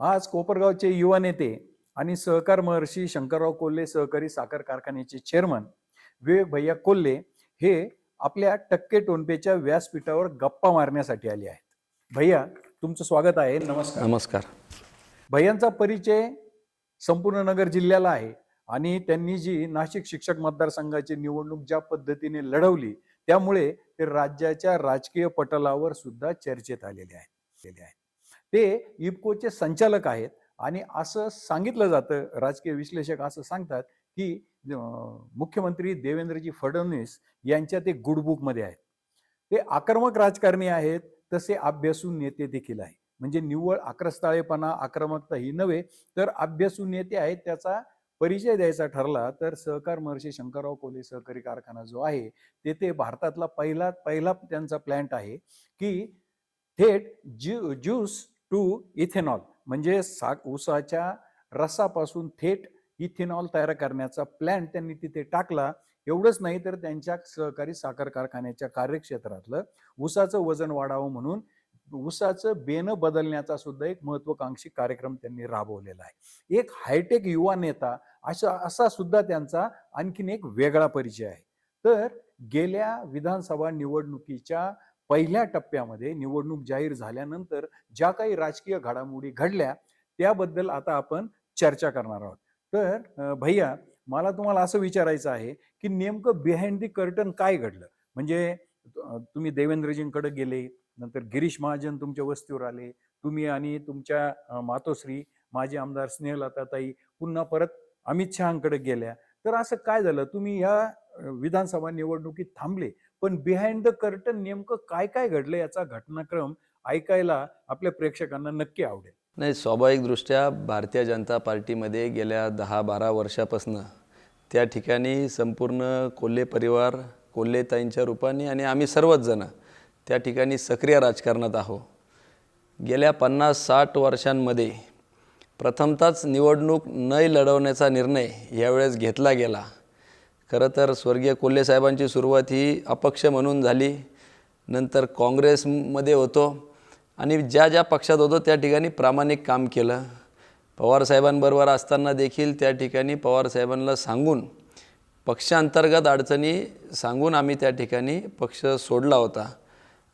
आज कोपरगावचे युवा नेते आणि सहकार महर्षी शंकरराव कोल्हे सहकारी साखर कारखान्याचे चेअरमन विवेक भैया कोल्हे हे आपल्या टक्के टोनपेच्या व्यासपीठावर गप्पा मारण्यासाठी आले आहेत. भैया तुमचं स्वागत आहे. नमस्कार. नमस्कार. भैयांचा परिचय संपूर्ण नगर जिल्ह्याला आहे आणि त्यांनी जी नाशिक शिक्षक मतदारसंघाची निवडणूक ज्या पद्धतीने लढवली त्यामुळे ते राज्याच्या राजकीय पटलावर सुद्धा चर्चेत आलेले आहेत. ते इफकोचे संचालक आहेत. आणि असं सांगितलं जातं राजकीय विश्लेषक असं सांगतात की मुख्यमंत्री देवेंद्रजी फडणवीस यांच्या ते गुडबुकमध्ये आहेत. ते आक्रमक राजकारणी आहेत तसे अभ्यासू नेते देखील आहे म्हणजे निव्वळ आक्रस्ताळेपणा आक्रमकता ही नव्हे तर अभ्यासू नेते आहेत त्याचा परिचय द्यायचा ठरला तर सहकार महर्षी शंकरराव कोले सहकारी कारखाना जो आहे तेथे भारतातला पहिला पहिला त्यांचा प्लॅन्ट आहे की थेट ज्यू ज्यूस टू इथेनॉल म्हणजे साग ऊसाच्या रसापासून थेट इथेनॉल तयार करण्याचा प्लॅन त्यांनी तिथे टाकला. एवढंच नाही तर त्यांच्या सहकारी साखर कारखान्याच्या कार्यक्षेत्रातलं ऊसाचं वजन वाढावं म्हणून ऊसाचं बेनं बदलण्याचा सुद्धा एक महत्वाकांक्षी कार्यक्रम त्यांनी राबवलेला आहे. एक हायटेक युवा नेता अशा असा सुद्धा त्यांचा आणखीन एक वेगळा परिचय आहे. तर गेल्या विधानसभा निवडणुकीच्या पहिल्या टप्प्यामध्ये निवडणूक जाहीर झाल्यानंतर ज्या काही राजकीय घडामोडी घडल्या त्याबद्दल आता आपण चर्चा करणार आहोत. तर भैया मला तुम्हाला असं विचारायचं आहे की नेमकं बिहाइंड दी कर्टन काय घडलं? म्हणजे तुम्ही देवेंद्रजींकडे गेले नंतर गिरीश महाजन तुमच्या वस्तीवर आले तुम्ही आणि तुमच्या मातोश्री माजी आमदार स्नेहलताताई पुन्हा परत अमित शहाकडे गेल्या. तर असं काय झालं? तुम्ही ह्या विधानसभा निवडणुकीत थांबले. पण बिहाइंड द कर्टन नेमकं काय काय घडलं याचा घटनाक्रम ऐकायला आपल्या प्रेक्षकांना नक्की आवडेल. नाही स्वाभाविकदृष्ट्या भारतीय जनता पार्टीमध्ये गेल्या दहा बारा वर्षापासनं त्या ठिकाणी संपूर्ण कोल्हे परिवार कोल्हेताईंच्या रूपाने आणि आम्ही सर्वच जण त्या ठिकाणी सक्रिय राजकारणात आहोत. गेल्या पन्नास साठ वर्षांमध्ये प्रथमतच निवडणूक न लढवण्याचा निर्णय यावेळेस घेतला गेला. खरं तर स्वर्गीय कोल्हे साहेबांची सुरुवात ही अपक्ष म्हणून झाली. नंतर काँग्रेसमध्ये होतो. आणि ज्या ज्या पक्षात होतो त्या ठिकाणी प्रामाणिक काम केलं. पवारसाहेबांबरोबर असताना देखील त्या ठिकाणी पवारसाहेबांना सांगून पक्षांतर्गत अडचणी सांगून आम्ही त्या ठिकाणी पक्ष सोडला होता.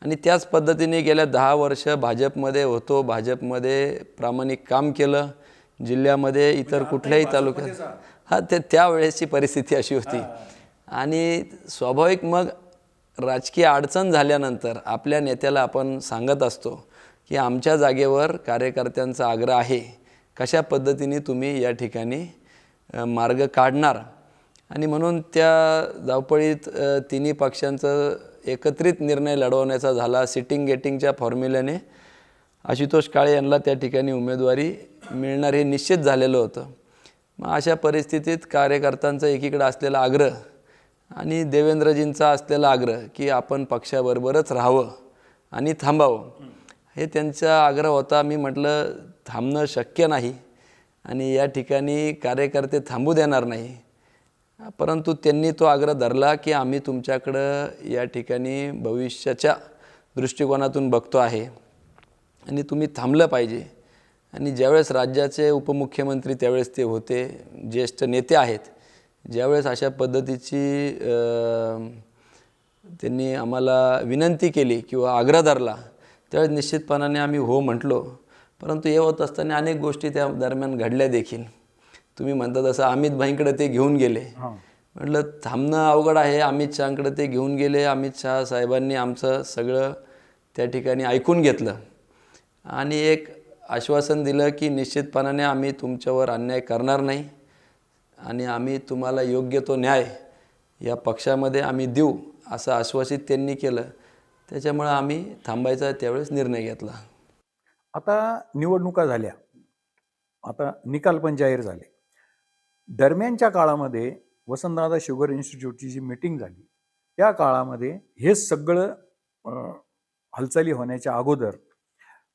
आणि त्याच पद्धतीने गेल्या दहा वर्ष भाजपमध्ये होतो. भाजपमध्ये प्रामाणिक काम केलं. जिल्ह्यामध्ये इतर कुठल्याही तालुक्यात हा ते त्यावेळेसची परिस्थिती अशी होती. आणि स्वाभाविक मग राजकीय अडचण झाल्यानंतर आपल्या नेत्याला आपण सांगत असतो की आमच्या जागेवर कार्यकर्त्यांचा आग्रह आहे. कशा पद्धतीने तुम्ही या ठिकाणी मार्ग काढणार? आणि म्हणून त्या धावपळीत तिन्ही पक्षांचं एकत्रित निर्णय लढवण्याचा झाला. सिटिंग गेटिंगच्या फॉर्म्युल्याने आशुतोष काळे यांना त्या ठिकाणी उमेदवारी मिळणार हे निश्चित झालेलं होतं. मग अशा परिस्थितीत कार्यकर्त्यांचा एकीकडे असलेला आग्रह आणि देवेंद्रजींचा असलेला आग्रह की आपण पक्षाबरोबरच राहावं आणि थांबावं हे त्यांचा आग्रह होता. मी म्हटलं थांबणं शक्य नाही आणि या ठिकाणी कार्यकर्ते थांबू देणार नाही. परंतु त्यांनी तो आग्रह धरला की आम्ही तुमच्याकडं या ठिकाणी भविष्याच्या दृष्टिकोनातून बघतो आहे आणि तुम्ही थांबलं पाहिजे. आणि ज्यावेळेस राज्याचे उपमुख्यमंत्री त्यावेळेस ते होते ज्येष्ठ नेते आहेत ज्यावेळेस अशा पद्धतीची त्यांनी आम्हाला विनंती केली किंवा आग्रह धरला त्यावेळेस निश्चितपणाने आम्ही हो म्हटलो. परंतु हे होत असताना अनेक गोष्टी त्या दरम्यान घडल्या देखील. तुम्ही म्हणता तसं अमित भाईंकडे ते घेऊन गेले. म्हटलं थांबणं अवघड आहे अमित शहाकडे ते घेऊन गेले अमित शहा साहेबांनी आमचं सगळं त्या ठिकाणी ऐकून घेतलं. आणि एक आश्वासन दिलं की निश्चितपणाने आम्ही तुमच्यावर अन्याय करणार नाही आणि आम्ही तुम्हाला योग्य तो न्याय या पक्षामध्ये आम्ही देऊ असं आश्वासित त्यांनी केलं. त्याच्यामुळं आम्ही थांबायचा त्यावेळेस निर्णय घेतला. आता निवडणुका झाल्या. आता निकाल पण जाहीर झाले. दरम्यानच्या काळामध्ये वसंतदादा शुगर इन्स्टिट्यूटची जी मीटिंग झाली त्या काळामध्ये हे सगळं हालचाली होण्याच्या अगोदर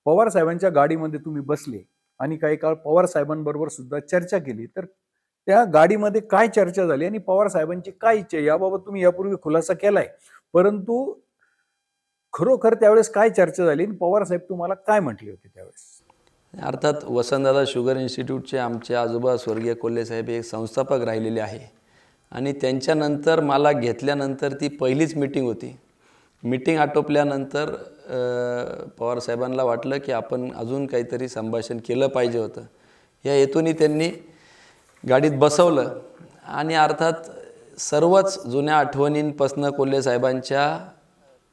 पवार साहेबांच्या गाडीमध्ये तुम्ही बसले आणि काही काळ पवार साहेबांबरोबर सुद्धा चर्चा केली तर त्या गाडीमध्ये काय चर्चा झाली आणि पवार साहेबांची काय इच्छा याबाबत तुम्ही यापूर्वी खुलासा केलाय. परंतु खरोखर त्यावेळेस काय चर्चा झाली आणि पवार साहेब तुम्हाला काय म्हटले होते त्यावेळेस? अर्थात वसंतदादा शुगर इन्स्टिट्यूटचे आमचे आजोबा स्वर्गीय कोल्हे साहेब एक संस्थापक राहिलेले आहे. आणि त्यांच्यानंतर मला घेतल्यानंतर ती पहिलीच मिटिंग होती. मिटिंग आटोपल्यानंतर पवार साहेबांना वाटलं की आपण अजून काहीतरी संभाषण केलं पाहिजे होतं. या हेतूने त्यांनी गाडीत बसवलं आणि अर्थात सर्वच जुन्या आठवणींपासनं कोल्हे साहेबांच्या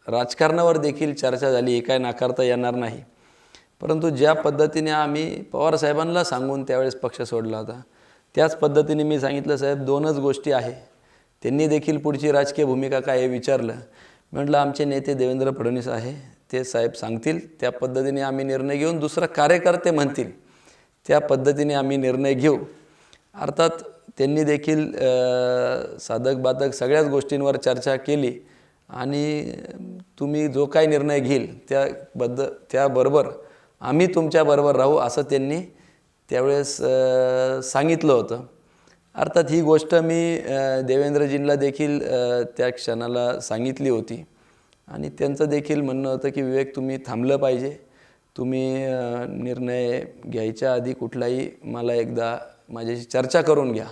राजकारणावर देखील चर्चा झाली हे काय नाकारता येणार नाही. परंतु ज्या पद्धतीने आम्ही पवारसाहेबांना सांगून त्यावेळेस पक्ष सोडला होता त्याच पद्धतीने मी सांगितलं साहेब दोनच गोष्टी आहे. त्यांनी देखील पुढची राजकीय भूमिका काय हे विचारलं. म्हटलं आमचे नेते देवेंद्र फडणवीस आहे. ते साहेब सांगतील त्या पद्धतीने आम्ही निर्णय घेऊन दुसरं कार्यकर्ते म्हणतील. त्या पद्धतीने आम्ही निर्णय घेऊ. अर्थात त्यांनी देखील साधक बाधक सगळ्याच गोष्टींवर चर्चा केली आणि तुम्ही जो काही निर्णय घेईल त्याबद्द त्याबरोबर आम्ही तुमच्याबरोबर राहू असं त्यांनी त्यावेळेस सांगितलं होतं. अर्थात ही गोष्ट मी देवेंद्रजींना देखील त्या क्षणाला सांगितली होती. आणि त्यांचं देखील म्हणणं होतं की विवेक तुम्ही थांबलं पाहिजे. तुम्ही निर्णय घ्यायच्या आधी कुठलाही मला एकदा माझ्याशी चर्चा करून घ्या.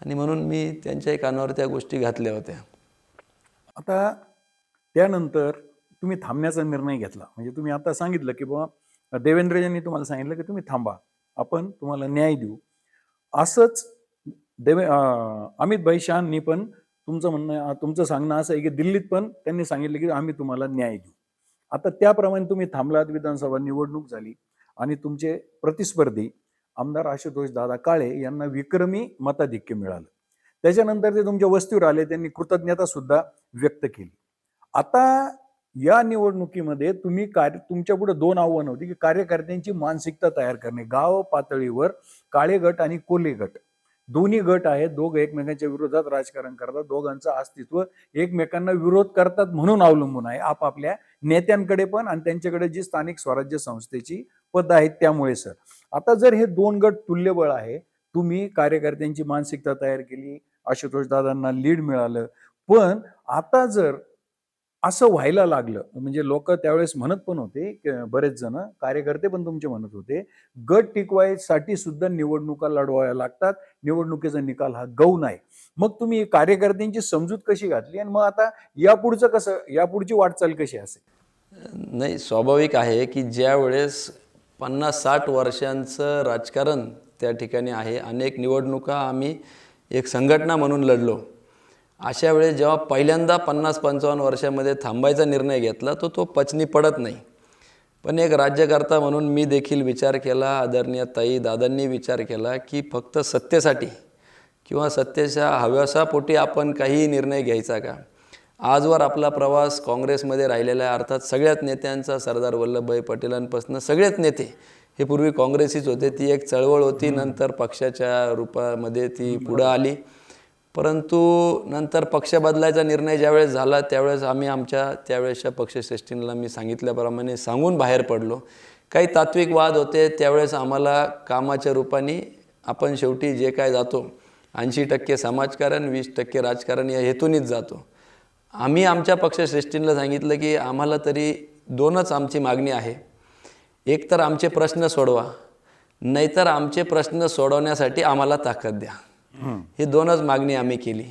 आणि म्हणून मी त्यांच्याही कानावर त्या गोष्टी घातल्या होत्या. आता त्यानंतर तुम्ही थांबण्याचा निर्णय घेतला. म्हणजे तुम्ही आता सांगितलं की बाबा देवेंद्रजींनी तुम्हाला सांगितलं की तुम्ही थांबा. आपण तुम्हाला न्याय देऊ. असंच देवे अमित भाई शहांनी पण तुमचं म्हणणं तुमचं सांगणं असं आहे की दिल्लीत पण त्यांनी सांगितलं की आम्ही तुम्हाला न्याय देऊ. आता त्याप्रमाणे तुम्ही थांबलात विधानसभा निवडणूक झाली आणि तुमचे प्रतिस्पर्धी आमदार आशुतोष दादा काळे यांना विक्रमी मताधिक्य मिळालं. त्याच्यानंतर ते तुमच्या वस्तीवर आले त्यांनी कृतज्ञता सुद्धा व्यक्त केली. आता या निवडणुकीमध्ये तुम्ही कार्य तुमच्यापुढे दोन आव्हानं होती की कार्यकर्त्यांची मानसिकता तयार करणे. गाव पातळीवर काळे गट आणि कोले गट दोन्ही गट आहेत दोघ एकमेकांच्या विरोधात राजकारण करतात दोघांचं अस्तित्व एकमेकांना विरोध करतात म्हणून अवलंबून आहे. आपापल्या नेत्यांकडे पण आणि त्यांच्याकडे जी स्थानिक स्वराज्य संस्थेची पद आहेत त्यामुळे सर. आता जर हे दोन गट तुल्यबळ आहे तुम्ही कार्यकर्त्यांची मानसिकता तयार केली आशुतोष दादांना लीड मिळालं पण आता जर असं व्हायला लागलं. म्हणजे लोक त्यावेळेस म्हणत पण होते बरेच जण कार्यकर्ते पण तुमचे म्हणत होते गट टिकवायसाठी सुद्धा निवडणुका लढवाव्या लागतात निवडणुकीचा निकाल हा गौण आहे मग तुम्ही कार्यकर्त्यांची समजूत कशी घातली आणि मग आता यापुढचं कसं यापुढची वाटचाल कशी असेल? नाही स्वाभाविक आहे की ज्या वेळेस पन्नास साठ वर्षांचं राजकारण त्या ठिकाणी आहे अनेक निवडणुका आम्ही एक संघटना म्हणून लढलो. अशा वेळेस जेव्हा पहिल्यांदा पन्नास पंचावन्न वर्षामध्ये थांबायचा निर्णय घेतला तो तो पचनी पडत नाही. पण एक राज्यकर्ता म्हणून मी देखील विचार केला आदरणीय ताई दादांनी विचार केला की फक्त सत्तेसाठी किंवा सत्तेच्या हव्यासापोटी आपण काही निर्णय घ्यायचा का? आजवर आपला प्रवास काँग्रेसमध्ये राहिलेला आहे अर्थात सगळ्याच नेत्यांचा सरदार वल्लभभाई पटेलांपासून सगळेच नेते हे पूर्वी काँग्रेसीच होते ती एक चळवळ होती नंतर पक्षाच्या रूपामध्ये ती पुढं आली. परंतु नंतर पक्ष बदलायचा निर्णय ज्यावेळेस झाला त्यावेळेस आम्ही आमच्या त्यावेळेसच्या पक्षश्रेष्ठींना मी सांगितल्याप्रमाणे सांगून बाहेर पडलो. काही तात्विक वाद होते त्यावेळेस आम्हाला कामाच्या रूपाने आपण शेवटी जे काय जातो ऐंशी टक्के समाजकारण वीस टक्के राजकारण या हेतूनच जातो. आम्ही आमच्या पक्षश्रेष्ठींना सांगितलं की आम्हाला तरी दोनच आमची मागणी आहे. एक तर आमचे प्रश्न सोडवा नाहीतर आमचे प्रश्न सोडवण्यासाठी आम्हाला ताकद द्या. ही दोनच मागणी आम्ही केली.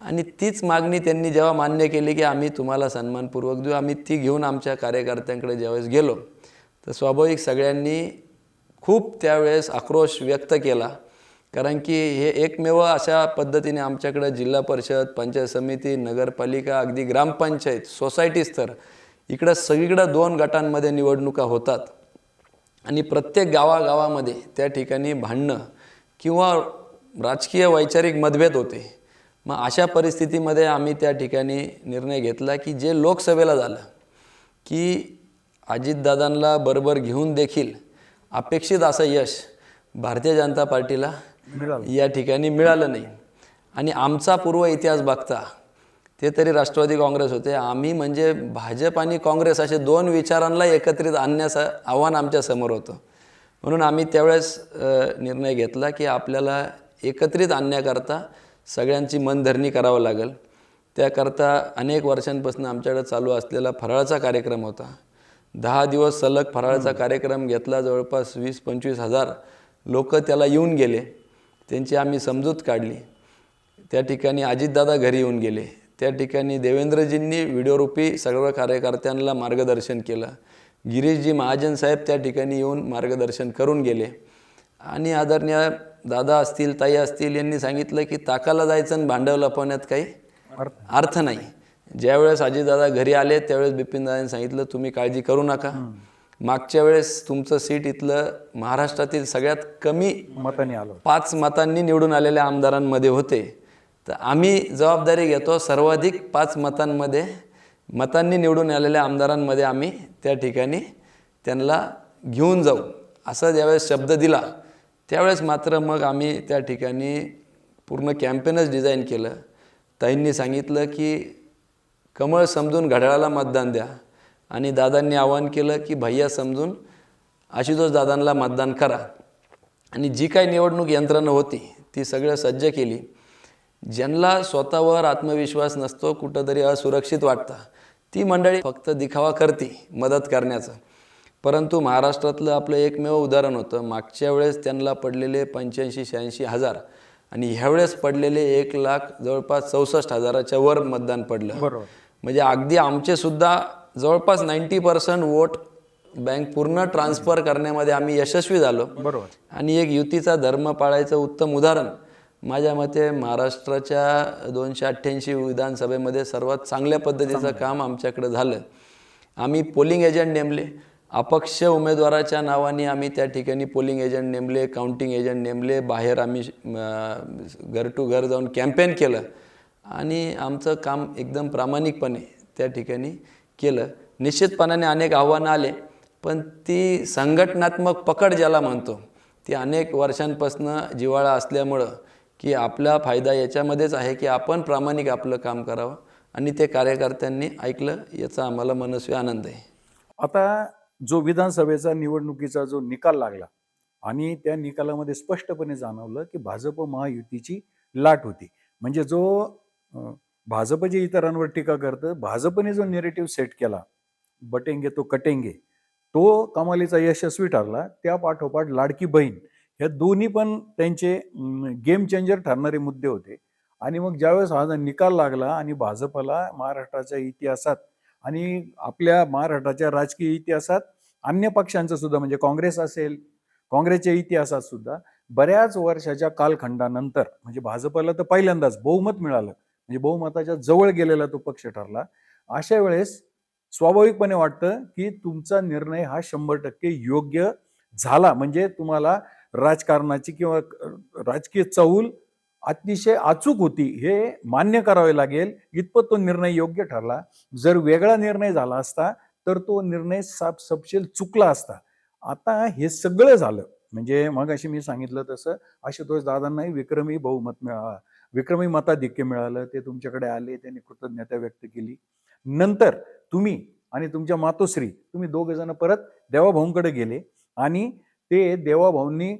आणि तीच मागणी त्यांनी जेव्हा मान्य केली की आम्ही तुम्हाला सन्मानपूर्वक देऊ आम्ही ती घेऊन आमच्या कार्यकर्त्यांकडे ज्यावेळेस गेलो तर स्वाभाविक सगळ्यांनी खूप त्यावेळेस आक्रोश व्यक्त केला. कारण की हे एकमेव अशा पद्धतीने आमच्याकडं जिल्हा परिषद पंचायत समिती नगरपालिका अगदी ग्रामपंचायत सोसायटी स्तर इकडं सगळीकडं दोन गटांमध्ये निवडणुका होतात. आणि प्रत्येक गावागावामध्ये त्या ठिकाणी भांडणं किंवा राजकीय वैचारिक मतभेद होते. मग अशा परिस्थितीमध्ये आम्ही त्या ठिकाणी निर्णय घेतला की जे लोकसभेला झालं की अजितदादांना बरोबर घेऊन देखील अपेक्षित असं यश भारतीय जनता पार्टीला या ठिकाणी मिळालं नाही. आणि आमचा पूर्व इतिहास बघता ते तरी राष्ट्रवादी काँग्रेस होते. आम्ही म्हणजे भाजप आणि काँग्रेस असे दोन विचारांना एकत्रित आणण्याचं आव्हान आमच्यासमोर होतं. म्हणून आम्ही त्यावेळेस निर्णय घेतला की आपल्याला एकत्रित आणण्याकरता सगळ्यांची मनधरणी करावं लागेल. त्याकरता अनेक वर्षांपासून आमच्याकडे चालू असलेला फराळाचा कार्यक्रम होता. दहा दिवस सलग फराळाचा कार्यक्रम घेतला. जवळपास वीस पंचवीस हजार लोक त्याला येऊन गेले. त्यांची आम्ही समजूत काढली. त्या ठिकाणी अजितदादा घरी येऊन गेले. त्या ठिकाणी देवेंद्रजींनी व्हिडिओरूपी सर्व कार्यकर्त्यांना मार्गदर्शन केलं. गिरीशजी महाजन साहेब त्या ठिकाणी येऊन मार्गदर्शन करून गेले. आणि आदरणीय दादा असतील ताई असतील यांनी सांगितलं की ताकाला जायचं आणि भांडव लपवण्यात काही अर्थ नाही. ज्यावेळेस अजितदादा घरी आले त्यावेळेस बिपिनदादांनी सांगितलं तुम्ही काळजी करू नका. मागच्या वेळेस तुमचं सीट इथलं महाराष्ट्रातील सगळ्यात कमी मताने आलो पाच मतांनी निवडून आलेल्या आमदारांमध्ये होते. तर आम्ही जबाबदारी घेतो सर्वाधिक पाच मतांमध्ये मतांनी निवडून आलेल्या आमदारांमध्ये आम्ही त्या ठिकाणी त्यांना घेऊन जाऊ. असा ज्यावेळेस शब्द दिला त्यावेळेस मात्र मग आम्ही त्या ठिकाणी पूर्ण कॅम्पेनच डिझाईन केलं. ताईंनी सांगितलं की कमळ समजून घड्याळाला मतदान द्या. आणि दादांनी आवाहन केलं की भैया समजून आशुतोष दादांना मतदान करा. आणि जी काही निवडणूक यंत्रणा होती ती सगळं सज्ज केली. ज्यांना स्वतःवर आत्मविश्वास नसतो कुठंतरी असुरक्षित वाटतं. ती मंडळी फक्त दिखावा करते मदत करण्याचं. परंतु महाराष्ट्रातलं आपलं एकमेव उदाहरण होतं. मागच्या वेळेस त्यांना पडलेले पंच्याऐंशी शहाऐंशी हजार आणि ह्यावेळेस पडलेले एक लाख जवळपास चौसष्ट हजाराच्या वर मतदान पडलं. बरोबर. म्हणजे अगदी आमचे सुद्धा जवळपास नाईंटी पर्सेंट वोट बँक पूर्ण ट्रान्सफर करण्यामध्ये आम्ही यशस्वी झालो. बरोबर. आणि एक युतीचा धर्म पाळायचं उत्तम उदाहरण माझ्या मते महाराष्ट्राच्या दोनशे अठ्ठ्याऐंशी विधानसभेमध्ये सर्वात चांगल्या पद्धतीचं काम आमच्याकडे झालं. आम्ही पोलिंग एजंट नेमले. अपक्ष उमेदवाराच्या नावाने आम्ही त्या ठिकाणी पोलिंग एजंट नेमले काउंटिंग एजंट नेमले बाहेर आम्ही घर टू घर जाऊन कॅम्पेन केलं. आणि आमचं काम एकदम प्रामाणिकपणे त्या ठिकाणी केलं. निश्चितपणाने अनेक आव्हानं आले पण ती संघटनात्मक पकड ज्याला म्हणतो ती अनेक वर्षांपासनं जिव्हाळा असल्यामुळं की आपला फायदा याच्यामध्येच आहे की आपण प्रामाणिक आपलं काम करावं. आणि ते कार्यकर्त्यांनी ऐकलं याचा आम्हाला मनस्वी आनंद आहे. आता जो विधानसभेचा निवडणुकीचा जो निकाल लागला आणि त्या निकालामध्ये स्पष्टपणे जाणवलं की भाजप महायुतीची लाट होती. म्हणजे जो भाजप जे इतरांवर टीका करतं भाजपने जो नेरेटिव्ह सेट केला बटेंगे तो कटेंगे तो कमालीचा यशस्वी ठरला त्या पाठोपाठ लाडकी बहीण ह्या दोन्ही पण त्यांचे गेम चेंजर ठरणारे मुद्दे होते. आणि मग ज्यावेळेस हा निकाल लागला आणि भाजपला महाराष्ट्राच्या इतिहासात आणि आपल्या महाराष्ट्राच्या राजकीय इतिहासात अन्य पक्षांचं सुद्धा म्हणजे काँग्रेस असेल काँग्रेसच्या इतिहासात सुद्धा बऱ्याच वर्षाच्या कालखंडानंतर म्हणजे भाजपला तर पहिल्यांदाच बहुमत मिळालं म्हणजे बहुमताच्या जवळ गेलेला तो पक्ष ठरला अशा वेळेस स्वाभाविकपणे वाटतं की तुमचा निर्णय हा शंभर टक्के योग्य झाला. म्हणजे तुम्हाला राजकारणाची किंवा राजकीय चौल अतिशय अचूक होती हे मान्य करावे लागेल. इतपत तो निर्णय योग्य ठरला. जर वेगळा निर्णय झाला असता तर तो निर्णय साप सपशेल चुकला असता. आता हे सगळं झालं. म्हणजे मग अशी मी सांगितलं तसं आशुतोष दादांनाही विक्रमी बहुमत मिळाला विक्रमी मताधिक्य मिळालं. ते तुमच्याकडे आले त्यांनी कृतज्ञता व्यक्त केली. नंतर तुम्ही आणि तुमच्या मातोश्री तुम्ही दोघ जण परत देवाभाऊंकडे गेले आणि ते देवाभाऊंनी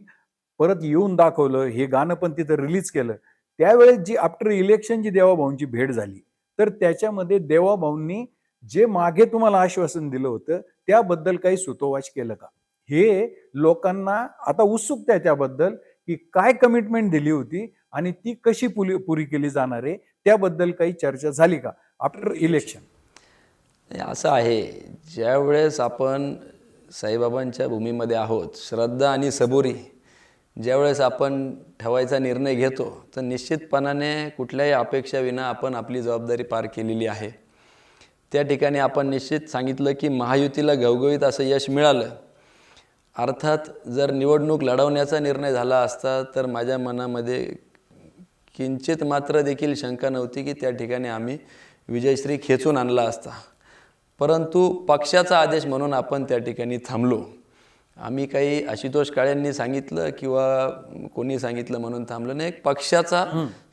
परत येऊन दाखवलं हे गाणं पण तिथं रिलीज केलं. त्यावेळेस जी आफ्टर इलेक्शन जी देवाभाऊंची भेट झाली तर त्याच्यामध्ये देवाभाऊंनी जे मागे तुम्हाला आश्वासन दिलं होतं त्याबद्दल काही सुतोवाच केलं का? हे लोकांना आता उत्सुकता आहे त्याबद्दल की काय कमिटमेंट दिली होती आणि ती कशी पुली पुरी केली जाणार आहे त्याबद्दल काही चर्चा झाली का? आफ्टर इलेक्शन असं आहे ज्यावेळेस आपण साईबाबांच्या भूमीमध्ये आहोत श्रद्धा आणि सबुरी ज्यावेळेस आपण ठेवायचा निर्णय घेतो तर निश्चितपणाने कुठल्याही अपेक्षाविना आपण आपली जबाबदारी पार केलेली आहे. त्या ठिकाणी आपण निश्चित सांगितलं की महायुतीला घवघवीत असं यश मिळालं. अर्थात जर निवडणूक लढवण्याचा निर्णय झाला असता तर माझ्या मनामध्ये किंचित मात्र देखील शंका नव्हती की त्या ठिकाणी आम्ही विजयश्री खेचून आणला असता. परंतु पक्षाचा आदेश म्हणून आपण त्या ठिकाणी थांबलो. आम्ही काही आशुतोष काळेंनी सांगितलं किंवा कोणी सांगितलं म्हणून थांबलं नाही. एक पक्षाचा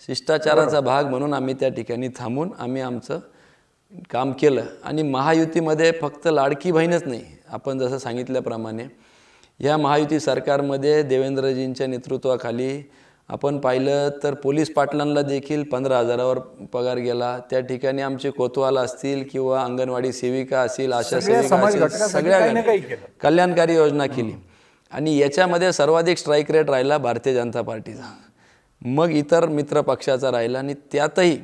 शिष्टाचाराचा भाग म्हणून आम्ही त्या ठिकाणी थांबून आम्ही आमचं काम केलं. आणि महायुतीमध्ये फक्त लाडकी बहीणच नाही. आपण जसं सांगितल्याप्रमाणे या महायुती सरकारमध्ये देवेंद्रजींच्या नेतृत्वाखाली आपण पाहिलं तर पोलीस पाटलांना देखील पंधरा हजारावर पगार गेला. त्या ठिकाणी आमचे कोतवाल असतील किंवा अंगणवाडी सेविका असतील आशा सगळ्या सेविका असतील सगळ्या. कल्याणकारी योजना केली. आणि याच्यामध्ये सर्वाधिक स्ट्राईक रेट राहिला भारतीय जनता पार्टीचा. मग इतर मित्र पक्षाचा राहिला आणि त्यातही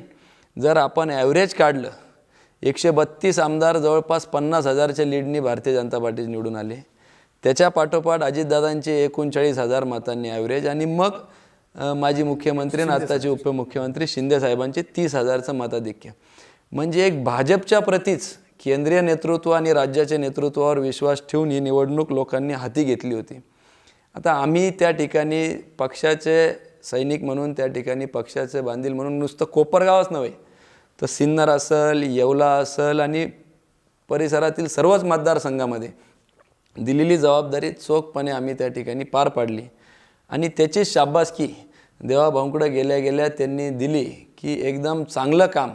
जर आपण ॲव्हरेज काढलं एकशे बत्तीस आमदार जवळपास पन्नास हजारच्या लीडनी भारतीय जनता पार्टी निवडून आले. त्याच्या पाठोपाठ अजितदादांचे एकोणचाळीस हजार मतांनी ॲव्हरेज आणि मग माजी मुख्यमंत्री आणि आत्ताचे उपमुख्यमंत्री शिंदे साहेबांचे तीस हजारचं मताधिक्य. म्हणजे एक भाजपच्या प्रतीच केंद्रीय नेतृत्व आणि राज्याच्या नेतृत्वावर विश्वास ठेवून ही निवडणूक लोकांनी हाती घेतली होती. आता आम्ही त्या ठिकाणी पक्षाचे सैनिक म्हणून त्या ठिकाणी पक्षाचे बांधील म्हणून नुसतं कोपरगावच नव्हे तर सिन्नर असल येवला असल आणि परिसरातील सर्वच मतदारसंघामध्ये दिलेली जबाबदारी चोखपणे आम्ही त्या ठिकाणी पार पाडली. आणि त्याची शाबासकी देवाभाऊंकडे गेल्या गेल्या त्यांनी दिली की एकदम चांगलं काम.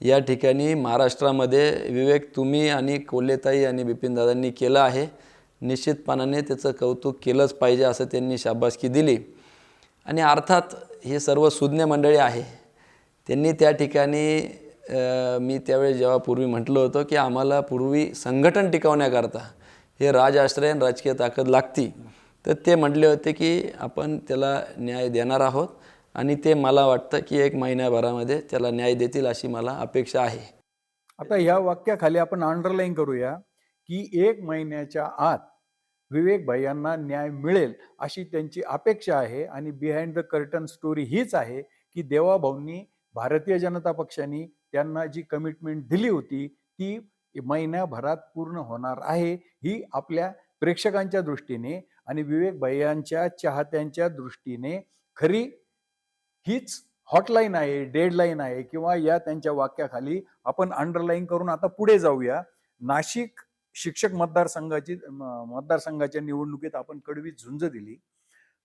या ठिकाणी महाराष्ट्रामध्ये विवेक तुम्ही आणि कोल्हेताई आणि बिपिनदादांनी केलं आहे. निश्चितपणाने त्याचं कौतुक केलंच पाहिजे असं त्यांनी शाबासकी दिली. आणि अर्थात हे सर्व सुज्ञ मंडळी आहे. त्यांनी त्या ठिकाणी मी त्यावेळी जेव्हा पूर्वी म्हटलं होतं की आम्हाला पूर्वी संघटन टिकवण्याकरता हे राजआश्रय आणि राजकीय ताकद लागती. तर ते म्हटले होते की आपण त्याला न्याय देणार आहोत आणि ते मला वाटतं की एक महिन्याभरामध्ये त्याला न्याय देतील अशी मला अपेक्षा आहे. आता या वाक्याखाली आपण अंडरलाईन करूया की एक महिन्याच्या आत विवेक भाईयांना न्याय मिळेल अशी त्यांची अपेक्षा आहे आणि बिहाइंड द कर्टन स्टोरी हीच आहे की देवाभाऊंनी भारतीय जनता पक्षाने त्यांना जी कमिटमेंट दिली होती ती महिन्याभरात पूर्ण होणार आहे. ही आपल्या प्रेक्षकांच्या दृष्टीने आणि विवेक भैयांच्या चाहत्यांच्या दृष्टीने खरी हीच हॉटलाईन आहे डेडलाईन आहे किंवा या त्यांच्या वाक्याखाली आपण अंडरलाईन करून आता पुढे जाऊया. नाशिक शिक्षक मतदारसंघाची मतदारसंघाच्या निवडणुकीत आपण कडवी झुंज दिली.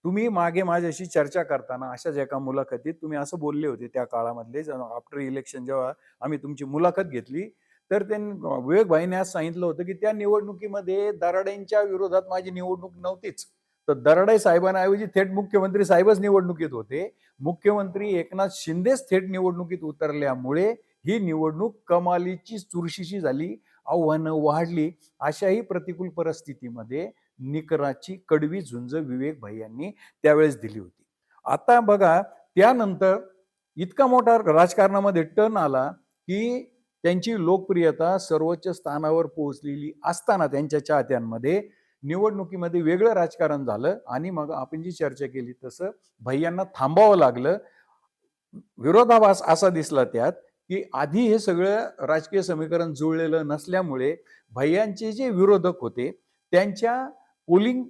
तुम्ही मागे माझ्याशी चर्चा करताना अशाच एका मुलाखतीत तुम्ही असं बोलले होते त्या काळामधले आफ्टर इलेक्शन जेव्हा आम्ही तुमची मुलाखत घेतली तर त्यांनी विवेक भाईने आज सांगितलं होतं की त्या निवडणुकीमध्ये दराडेंच्या विरोधात माझी निवडणूक नव्हतीच. तर दराडे साहेबांऐवजी थेट मुख्यमंत्री साहेबच निवडणुकीत होते. मुख्यमंत्री एकनाथ शिंदेच थेट निवडणुकीत उतरल्यामुळे ही निवडणूक कमालीची चुरशीची झाली आव्हानं वाढली. अशाही प्रतिकूल परिस्थितीमध्ये निकराची कडवी झुंज विवेक भाई यांनी त्यावेळेस दिली होती. आता बघा त्यानंतर इतका मोठा राजकारणामध्ये टर्न आला की त्यांची लोकप्रियता सर्वोच्च स्थानावर पोहोचलेली असताना त्यांच्या चाहत्यांमध्ये निवडणुकीमध्ये वेगळं राजकारण झालं आणि मग आपण जी चर्चा केली तसं भैयांना थांबावं लागलं. विरोधाभास असा दिसला त्यात की आधी हे सगळं राजकीय समीकरण जुळलेलं नसल्यामुळे भैयांचे जे विरोधक होते त्यांच्या पोलिंग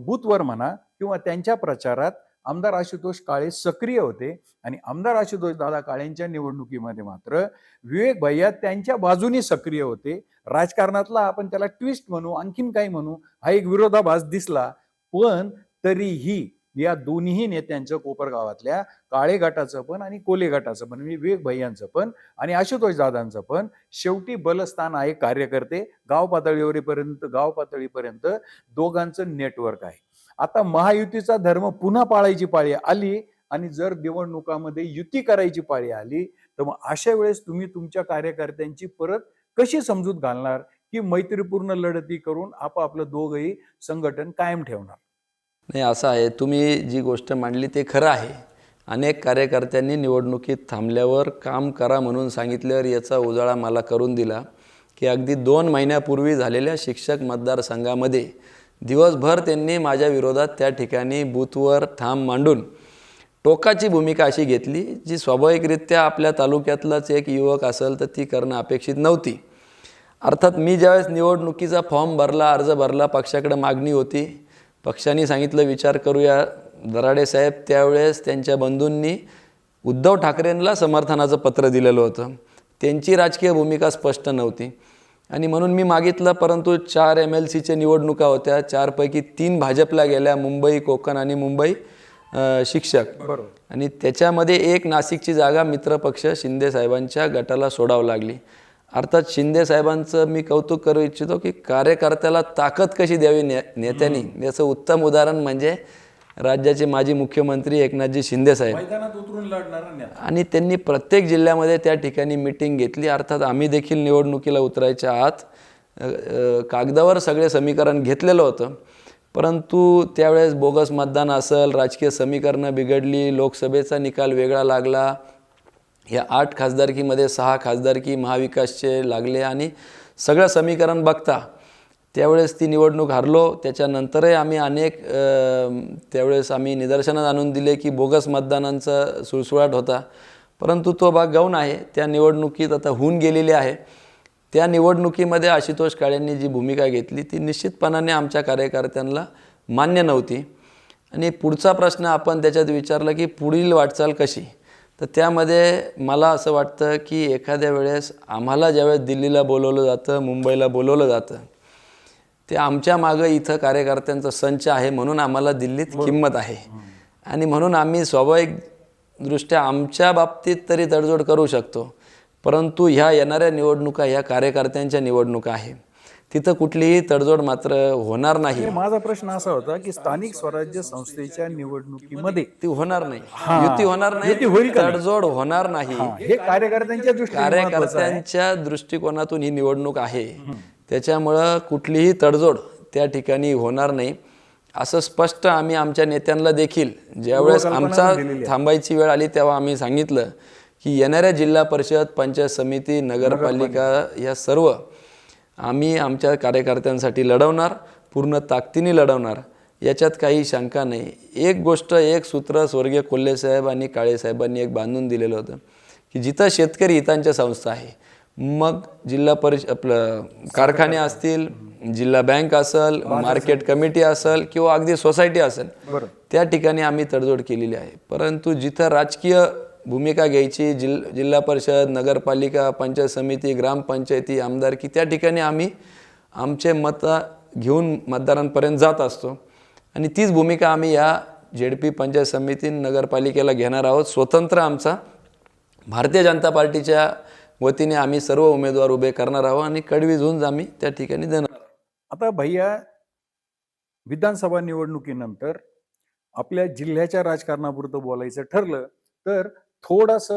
बूथवर म्हणा किंवा त्यांच्या प्रचारात आमदार आशुतोष काळे सक्रिय होते आणि आमदार आशुतोष दादा काळेंच्या निवडणुकीमध्ये मात्र विवेक भैया त्यांच्या बाजूने सक्रिय होते. राजकारणातला आपण त्याला ट्विस्ट म्हणू आणखीन काही म्हणू हा एक विरोधाभास दिसला. पण तरीही या दोन्ही नेत्यांचं कोपरगावातल्या काळे गटाचं पण आणि कोले गटाचं पण म्हणजे विवेक भैयांचं पण आणि आशुतोष दादांचं पण शेवटी बलस्थान आहे कार्यकर्ते. गाव पातळीवरीपर्यंत गाव पातळीपर्यंत दोघांचं नेटवर्क आहे. आता महायुतीचा धर्म पुन्हा पाळायची पाळी आली आणि जर निवडणुकामध्ये युती करायची पाळी आली तर मग अशा वेळेस तुम्ही तुमच्या कार्यकर्त्यांची परत कशी समजूत घालणार की मैत्रीपूर्ण लढती करून आपापलं दोघंही संघटन कायम ठेवणार? नाही असं आहे. तुम्ही जी गोष्ट मांडली ते खरं आहे. अनेक कार्यकर्त्यांनी निवडणुकीत थांबल्यावर काम करा म्हणून सांगितल्यावर याचा उजाळा मला करून दिला की अगदी दोन महिन्यापूर्वी झालेल्या शिक्षक मतदारसंघामध्ये दिवसभर त्यांनी माझ्या विरोधात त्या ठिकाणी बूथवर ठाम मांडून टोकाची भूमिका अशी घेतली जी स्वाभाविकरित्या आपल्या तालुक्यातलाच एक युवक असेल तर ती करणं अपेक्षित नव्हती. अर्थात मी ज्यावेळेस निवडणुकीचा फॉर्म भरला अर्ज भरला पक्षाकडे मागणी होती पक्षाने सांगितलं विचार करूया दराडे साहेब. त्यावेळेस त्यांच्या बंधूंनी उद्धव ठाकरेंना समर्थनाचं पत्र दिलेलं होतं. त्यांची राजकीय भूमिका स्पष्ट नव्हती. आणि म्हणून मी मागितलं परंतु चार एम एल सीच्या निवडणुका होत्या. चारपैकी तीन भाजपला गेल्या मुंबई कोकण आणि मुंबई शिक्षक. बरोबर. आणि त्याच्यामध्ये एक नाशिकची जागा मित्रपक्ष शिंदे साहेबांच्या गटाला सोडावं लागली. अर्थात शिंदे साहेबांचं मी कौतुक करू इच्छितो की कार्यकर्त्याला ताकद कशी द्यावी ने नेत्यांनी? याचं उत्तम उदाहरण म्हणजे राज्याचे माजी मुख्यमंत्री एकनाथजी उतरून लढणारा नेता आणि त्यांनी प्रत्येक जिल्ह्यामध्ये त्या ठिकाणी मिटिंग घेतली. अर्थात आम्ही देखील निवडणुकीला उतरायच्या आत कागदावर सगळे समीकरण घेतलेलं होतं. परंतु त्यावेळेस बोगस मतदान असेल राजकीय समीकरणं बिघडली लोकसभेचा निकाल वेगळा लागला. या आठ खासदारकीमध्ये सहा खासदारकी महाविकासचे लागले आणि सगळं समीकरण बघता त्यावेळेस ती निवडणूक हरलो. त्याच्यानंतरही आम्ही अनेक त्यावेळेस आम्ही निदर्शनात आणून दिले की बोगस मतदानांचा सुळसुळाट होता. परंतु तो भाग गौण आहे. त्या निवडणुकीत आता होऊन गेलेली आहे. त्या निवडणुकीमध्ये आशुतोष काळेंनी जी भूमिका घेतली ती निश्चितपणाने आमच्या कार्यकर्त्यांना मान्य नव्हती. आणि पुढचा प्रश्न आपण त्याच्यात विचारला की पुढील वाटचाल कशी? तर त्यामध्ये मला असं वाटतं की एखाद्या वेळेस आम्हाला ज्यावेळेस दिल्लीला बोलवलं जातं मुंबईला बोलवलं जातं ते आमच्या मागं इथं कार्यकर्त्यांचा संच आहे म्हणून आम्हाला दिल्लीत किंमत आहे. आणि म्हणून आम्ही स्वाभाविकदृष्ट्या आमच्या बाबतीत तरी तडजोड करू शकतो. परंतु ह्या येणाऱ्या निवडणुका ह्या कार्यकर्त्यांच्या निवडणुका आहे. तिथं कुठलीही तडजोड मात्र होणार नाही. माझा प्रश्न असा होता की स्थानिक स्वराज्य संस्थेच्या निवडणुकीमध्ये ती होणार नाही. युती होणार नाही तडजोड होणार नाही. हे. कार्यकर्त्यांच्या. कार्यकर्त्यांच्या दृष्टिकोनातून ही निवडणूक आहे. त्याच्यामुळं कुठलीही तडजोड त्या ठिकाणी होणार नाही. असं स्पष्ट आम्ही आमच्या नेत्यांना देखील ज्यावेळेस आमचा थांबायची वेळ आली तेव्हा आम्ही सांगितलं की येणाऱ्या जिल्हा परिषद पंचायत समिती नगरपालिका या सर्व आम्ही आमच्या कार्यकर्त्यांसाठी लढवणार पूर्ण ताकदीने लढवणार. याच्यात काही शंका नाही. एक गोष्ट एक सूत्र स्वर्गीय कोल्हे साहेब आणि काळे साहेबांनी एक बांधून दिलेलं होतं की जिथं शेतकरी हितांच्या संस्था आहे मग जिल्हा परिष आपलं कारखाने असतील जिल्हा बँक असेल मार्केट कमिटी असेल किंवा अगदी सोसायटी असेल त्या ठिकाणी आम्ही तडजोड केलेली आहे. परंतु जिथं राजकीय भूमिका घ्यायची जिल जिल्हा परिषद नगरपालिका पंचायत समिती ग्रामपंचायती आमदारकी त्या ठिकाणी आम्ही आमचे मत घेऊन मतदारांपर्यंत जात असतो. आणि तीच भूमिका आम्ही या झेड पी पंचायत समिती नगरपालिकेला घेणार आहोत. स्वतंत्र आमचा भारतीय जनता पार्टीच्या वतीने आम्ही सर्व उमेदवार उभे करणार आहोत आणि कडवी झुंज आम्ही त्या ठिकाणी देणार आहोत. आता भैया विधानसभा निवडणुकीनंतर आपल्या जिल्ह्याच्या राजकारणापुरतं बोलायचं ठरलं तर थोडस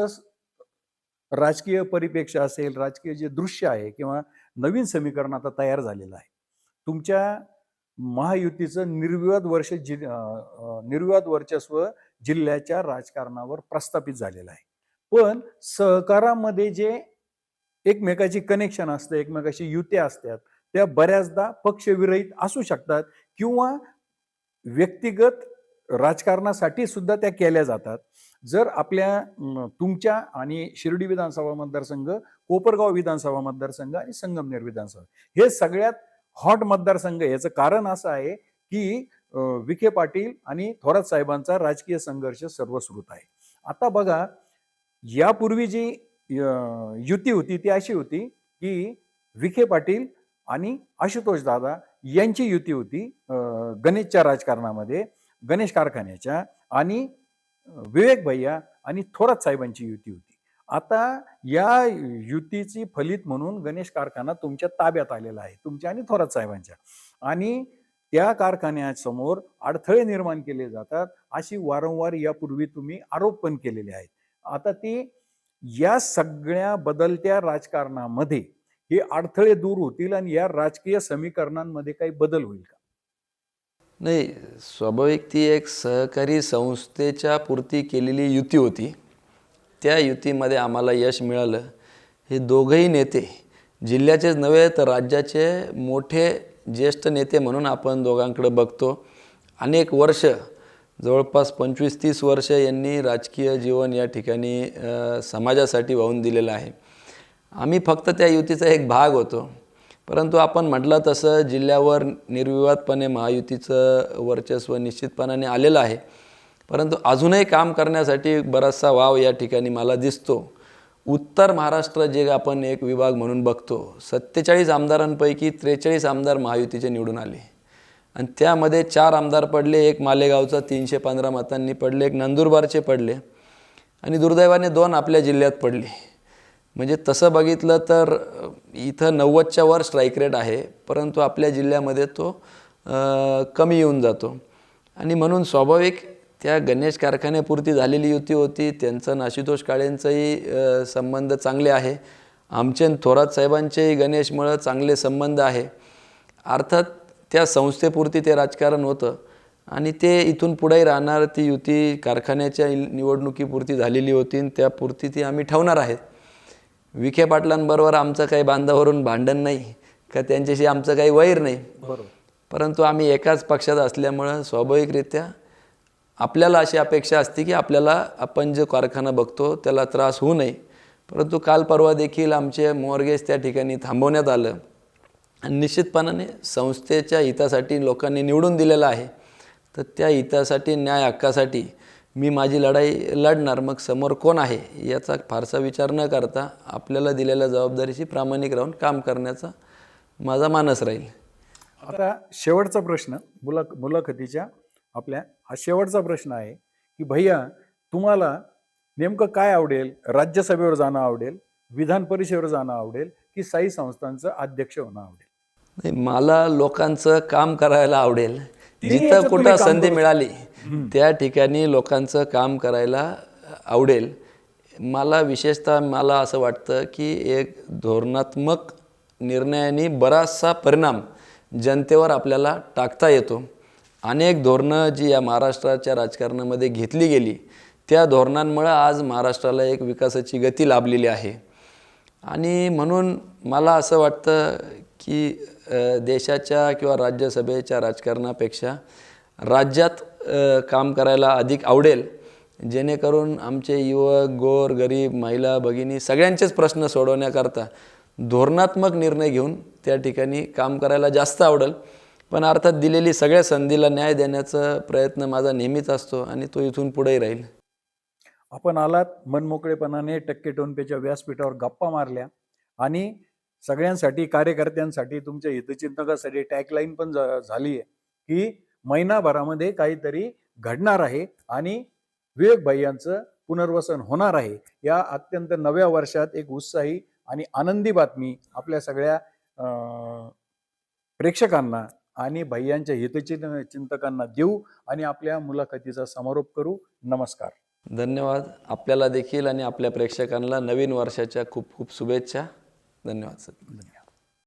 राजकीय परिप्रेक्ष्य असेल राजकीय जे दृश्य आहे किंवा नवीन समीकरण आता तयार झालेलं आहे तुमच्या महायुतीचं निर्विवाद वर्ष जि निर्विवाद वर्चस्व जिल्ह्याच्या राजकारणावर प्रस्थापित झालेलं आहे पण सहकारामध्ये जे एकमेकाची कनेक्शन असतं एकमेकाशी युत्या असतात त्या बऱ्याचदा पक्षविरहित असू शकतात किंवा व्यक्तिगत राजकारणासाठी सुद्धा त्या केल्या जातात. जर आपल्या तुमच्या आणि शिर्डी विधानसभा मतदारसंघ कोपरगाव विधानसभा मतदारसंघ आणि संगमनेर विधानसभा हे सगळ्यात हॉट मतदारसंघ याचं कारण असं आहे की विखे पाटील आणि थोरात साहेबांचा राजकीय संघर्ष सर्वश्रुत आहे. आता बघा यापूर्वी जी युती होती ती अशी होती की विखे पाटील आणि आशुतोष दादा यांची युती होती गणेशच्या राजकारणामध्ये गणेश कारखान्याच्या आणि विवेक भैया आणि थोरात साहेबांची युती होती. आता या युतीची फलित म्हणून गणेश कारखाना तुमच्या ताब्यात आलेला आहे तुमच्या आणि थोरात साहेबांच्या. आणि त्या कारखान्यासमोर अडथळे निर्माण केले जातात अशी वारंवार यापूर्वी तुम्ही आरोप पण केलेले आहेत. आता ती या सगळ्या बदलत्या राजकारणामध्ये हे अडथळे दूर होतील आणि या राजकीय समीकरणांमध्ये काही बदल होईल का? नाही स्वाभाविक ती एक सहकारी संस्थेच्या पुरती केलेली युती होती. त्या युतीमध्ये आम्हाला यश मिळालं. हे दोघंही नेते जिल्ह्याचेच नव्हे तर राज्याचे मोठे ज्येष्ठ नेते म्हणून आपण दोघांकडे बघतो. अनेक वर्ष जवळपास पंचवीस तीस वर्ष यांनी राजकीय जीवन या ठिकाणी समाजासाठी वाहून दिलेलं आहे. आम्ही फक्त त्या युतीचा एक भाग होतो. परंतु आपण म्हटलं तसं जिल्ह्यावर निर्विवादपणे महायुतीचं वर्चस्व निश्चितपणाने आलेलं आहे. परंतु अजूनही काम करण्यासाठी बराचसा वाव या ठिकाणी मला दिसतो. उत्तर महाराष्ट्र जे आपण एक विभाग म्हणून बघतो सत्तेचाळीस आमदारांपैकी त्रेचाळीस आमदार महायुतीचे निवडून आले. आणि त्यामध्ये चार आमदार पडले एक मालेगावचा तीनशे पंधरा मतांनी पडले एक नंदुरबारचे पडले आणि दुर्दैवाने दोन आपल्या जिल्ह्यात पडले. म्हणजे तसं बघितलं तर इथं नव्वदच्या वर स्ट्राईक रेट आहे परंतु आपल्या जिल्ह्यामध्ये तो कमी येऊन जातो. आणि म्हणून स्वाभाविक त्या गणेश कारखान्यापुरती झालेली युती होती त्यांचं नाशितोष काळेंचाही संबंध चांगले आहे. आमचे थोरात साहेबांचेही गणेशमुळं चांगले संबंध आहे. अर्थात त्या संस्थेपुरती ते राजकारण होतं. आणि ते इथून पुढेही राहणार ती युती कारखान्याच्या निवडणुकीपुरती झालेली होती आणि त्यापुरती ती आम्ही ठेवणार आहेत विखे पाटलांबरोबर आमचं काही बांधावरून भांडण नाही का त्यांच्याशी आमचं काही वैर नाही. बरोबर. परंतु आम्ही एकाच पक्षात असल्यामुळं स्वाभाविकरित्या आपल्याला अशी अपेक्षा असते की आपल्याला आपण जो कारखाना बघतो त्याला त्रास होऊ नये. परंतु काल परवा देखील आमचे मॉर्गेज त्या ठिकाणी थांबवण्यात आलं. आणि निश्चितपणाने संस्थेच्या हितासाठी लोकांनी निवडून दिलेलं आहे. तर त्या हितासाठी न्याय हक्कासाठी मी माझी लढाई लढणार. मग समोर कोण आहे याचा फारसा विचार न करता आपल्याला दिलेल्या जबाबदारीशी प्रामाणिक राहून काम करण्याचा माझा मानस राहील. आता शेवटचा प्रश्न मुला मुलाखतीच्या आपल्या. हा शेवटचा प्रश्न आहे की भैया तुम्हाला नेमकं काय आवडेल? राज्यसभेवर जाणं आवडेल? विधान परिषदेवर जाणं आवडेल? की साई संस्थांचं अध्यक्ष होणं आवडेल? नाही मला लोकांचं काम करायला आवडेल. जिथं कुठं संधी मिळाली त्या ठिकाणी लोकांचं काम करायला आवडेल. मला विशेषतः मला असं वाटतं की एक धोरणात्मक निर्णयाने बराचसा परिणाम जनतेवर आपल्याला टाकता येतो. अनेक धोरणं जी या महाराष्ट्राच्या राजकारणामध्ये घेतली गेली त्या धोरणांमुळं आज महाराष्ट्राला एक विकासाची गती लाभलेली आहे. आणि म्हणून मला असं वाटतं की देशाच्या किंवा राज्यसभेच्या राजकारणापेक्षा राज्यात काम करायला अधिक आवडेल जेणेकरून आमचे युवक गोर गरीब महिला भगिनी सगळ्यांचेच प्रश्न सोडवण्याकरता धोरणात्मक निर्णय घेऊन त्या ठिकाणी काम करायला जास्त आवडेल. पण अर्थात दिलेली सगळ्या संधीला न्याय देण्याचा प्रयत्न माझा नेहमीच असतो आणि तो इथून पुढेही राहील. आपण आलात मनमोकळेपणाने टक्के टोनपेच्या व्यासपीठावर गप्पा मारल्या आणि सगळ्यांसाठी कार्यकर्त्यांसाठी तुमच्या हितचिंतकासाठी टॅगलाईन पण झाली आहे की महिनाभरामध्ये काहीतरी घडणार आहे आणि विवेक भैयांचं पुनर्वसन होणार आहे. या अत्यंत नव्या वर्षात एक उत्साही आणि आनंदी बातमी आपल्या सगळ्या प्रेक्षकांना आणि भैयांच्या हितचिंतकांना चिंतकांना देऊ आणि आपल्या मुलाखतीचा समारोप करू. नमस्कार. धन्यवाद. आपल्याला देखील आणि आपल्या प्रेक्षकांना नवीन वर्षाच्या खूप खूप शुभेच्छा. धन्यवाद सर. धन्यवाद.